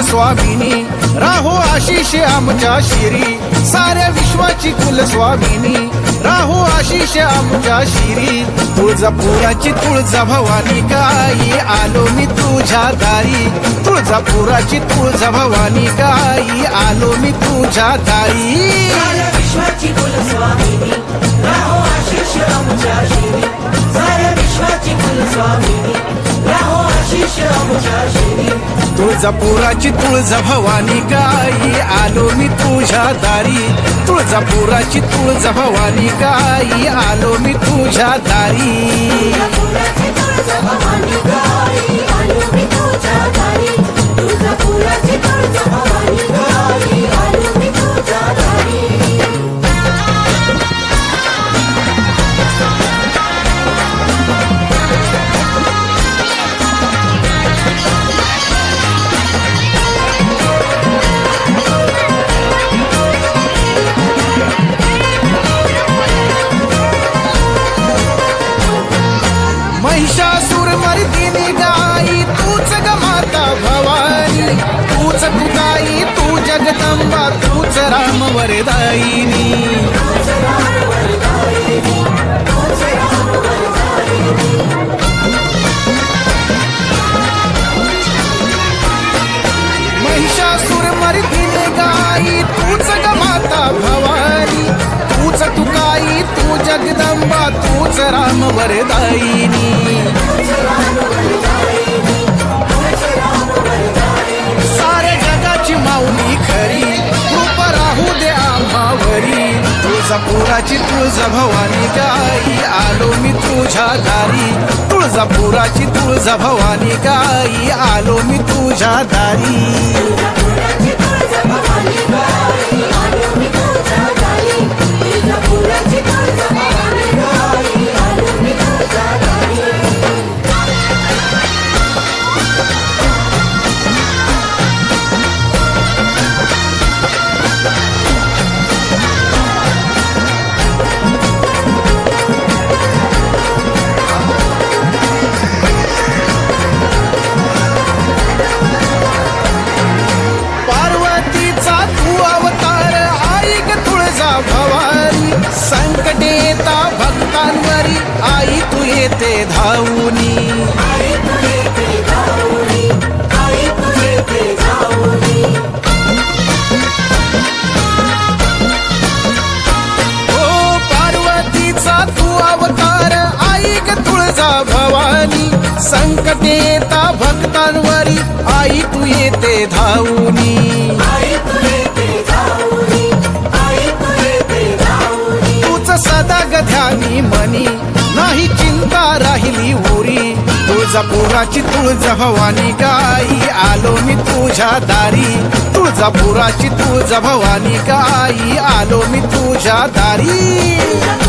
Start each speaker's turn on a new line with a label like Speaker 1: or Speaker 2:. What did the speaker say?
Speaker 1: स्वामिनी. राहो आशिष आमच्या शिरी. साऱ्या विश्वाची कुल स्वामिनी. राहो आशिष आमच्या शिरी. तुळजापुराची तुळजा भवानी गाई आलो मी तुझ्या दारी. तुळजापुराची तुळजा भवानी गाई आलो मी तुझ्या दारी.
Speaker 2: साऱ्या विश्वाची कुलस्वामिनी राहो आशिष
Speaker 1: तुळजापुराची तुळजाभवानी गाई. आलो मी तुझ्या दारी. तुळजापुराची तुळजाभवानी गाई. आलो मी तुझ्या दारी.
Speaker 3: भवानी
Speaker 1: तूच तू तू जगदंबा तूच राम वरदायिनी महिषासुर मर्दिनी गाई तूच ग माता भवानी. तूच तुकाई तू जगदंबा तूच राम वरदायिनी तुळजापुराची तुळजा भवानी गाई. आलो मी तुझ्या दारी. तुळजापुराची तुळजा भवानी गाई. आलो मी तुझ्या दारी. ग तुळजा संकटे येता भक्तांवरी आई तू येते धावूनी.
Speaker 3: आई तू येते धावूनी
Speaker 1: ओ पार्वतीचा तू अवतार आई ग तुळजा भवानी. संकटे येता भक्तांवरी आई तू येते धावूनी. सदा ध्यानी मनी. नाही चिंता राहिली उरी. तुळजापुराची तुळजा भवानी गाई. आलो मी तुझ्या दारी. तुळजापुराची तुळजा भवानी गाई. आलो मी तुझ्या दारी.